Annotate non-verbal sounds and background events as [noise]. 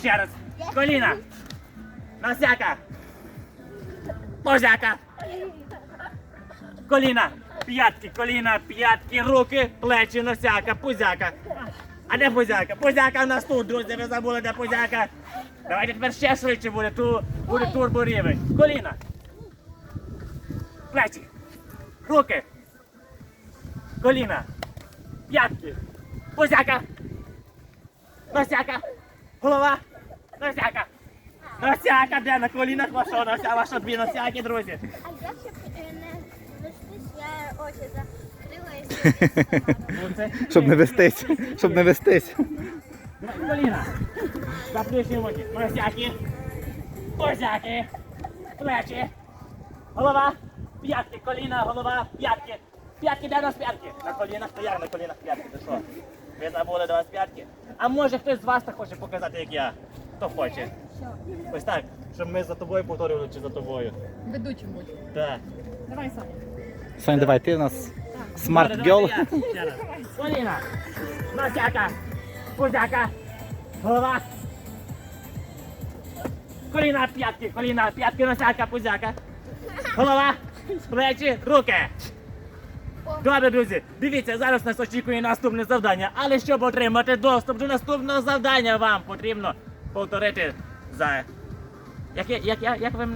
Ще раз. Коліна. Носяка. Позяка. Коліна. П'ятки, коліна, п'ятки, руки, плечі, носяка, пузяка. А де пузяка? Пузяка в нас тут, друзі, ви забули, де пузяка. Давайте тепер ще швидше буде, ту, буде турборівень. Коліна. Плечі. Руки. Коліна. П'ятки. Пузяка. Носяка. Голова. Носяка. Носяка, де на колінах вашого нося, ваші дві носяки, друзі. А я ще е, не вестись, я очі закрила і. [laughs] Щоб не вестись. Щоб не вестись. Коліна. Заплющуй очі. Носяки. Позяки. Плечі. Голова. П'ятки. Коліна, голова, п'ятки. П'ятки, де у нас п'ятки? На колінах стояли, на колінах п'ятки. Ти що? Ви забули до вас п'ятки? А може хтось з вас так хоче показати, як я? Хто хоче? Ось так, щоб ми за тобою повторювали чи за тобою. Ведучим будь. Так. Давай, Саня. Соня, давай, ти у нас смарт гьол. Коліна. Носяка. Пузяка. Голова. Коліна, п'ятки, коліна, п'ятки, носяка, пузяка. Голова, плечі, руки. Добре, друзі, дивіться, зараз нас очікує наступне завдання. Але щоб отримати доступ до наступного завдання, вам потрібно повторити за. Як, я- як, я- як ви мене